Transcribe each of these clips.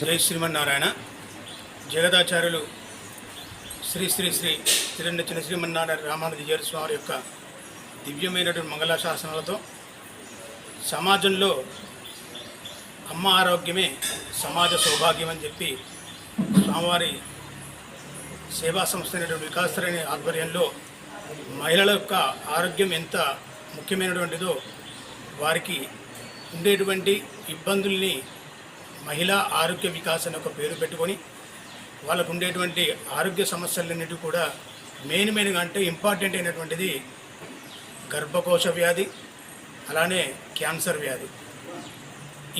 జై శ్రీమన్నారాయణ. జగదాచార్యులు శ్రీ శ్రీ శ్రీ తిరునచ్చిన శ్రీమన్నారాయణ రామానుజీయర్ స్వామి యొక్క దివ్యమైనటువంటి మంగళ శాసనాలతో సమాజంలో అమ్మ ఆరోగ్యమే సమాజ సౌభాగ్యం అని చెప్పి స్వామివారి సేవా సంస్థ అయినటువంటి వికాసరేణి ఆధ్వర్యంలో మహిళల యొక్క ఆరోగ్యం ఎంత ముఖ్యమైనటువంటిదో వారికి ఉండేటువంటి ఇబ్బందుల్ని మహిళా ఆరోగ్య వికాస్ అని ఒక పేరు పెట్టుకొని వాళ్ళకు ఉండేటువంటి ఆరోగ్య సమస్యలన్నిటి కూడా మెయిన్ మెయిన్గా అంటే ఇంపార్టెంట్ అయినటువంటిది గర్భకోశ వ్యాధి అలానే క్యాన్సర్ వ్యాధి.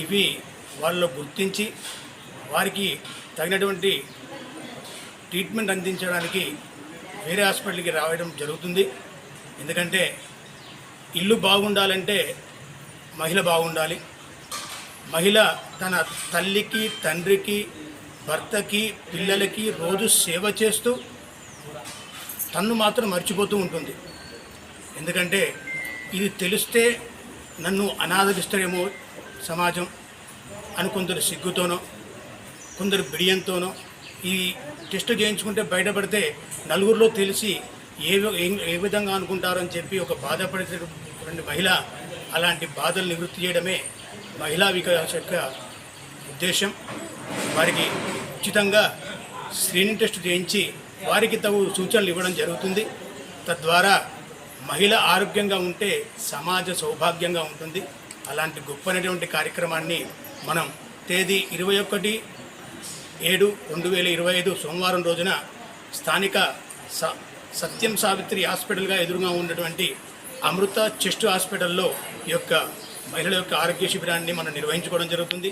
ఇవి వాళ్ళు గుర్తించి వారికి తగినటువంటి ట్రీట్మెంట్ అందించడానికి వేరే హాస్పిటల్కి రావడం జరుగుతుంది. ఎందుకంటే ఇల్లు బాగుండాలంటే మహిళ బాగుండాలి. మహిళ తన తల్లికి తండ్రికి భర్తకి పిల్లలకి రోజు సేవ చేస్తూ తన్ను మాత్రం మర్చిపోతూ ఉంటుంది. ఎందుకంటే ఇది తెలిస్తే నన్ను అనాదరిస్తారేమో సమాజం అని కొందరు సిగ్గుతోనో కొందరు బిడియంతోనో ఈ టెస్ట్ చేయించుకుంటే బయటపడితే నలుగురిలో తెలిసి ఏ వి- ఏ- ఏ విధంగా అనుకుంటారని చెప్పి ఒక బాధపడేటటువంటి మహిళ అలాంటి బాధలు నివృత్తి చేయడమే మహిళా వికాస్ యొక్క ఉద్దేశం వారికి ఉచితంగా స్క్రీనింగ్ టెస్ట్ చేయించి వారికి తగు సూచనలు ఇవ్వడం జరుగుతుంది. తద్వారా మహిళ ఆరోగ్యంగా ఉంటే సమాజ సౌభాగ్యంగా ఉంటుంది. అలాంటి గొప్పనటువంటి కార్యక్రమాన్ని మనం తేదీ ఇరవై ఒకటి ఏడు రెండు వేల ఇరవై ఐదు సోమవారం రోజున స్థానిక స సత్యం సావిత్రి హాస్పిటల్గా ఎదురుగా ఉన్నటువంటి అమృత చెస్ట్ హాస్పిటల్లో ఈ యొక్క మహిళల యొక్క ఆరోగ్య శిబిరాన్ని మనం నిర్వహించుకోవడం జరుగుతుంది.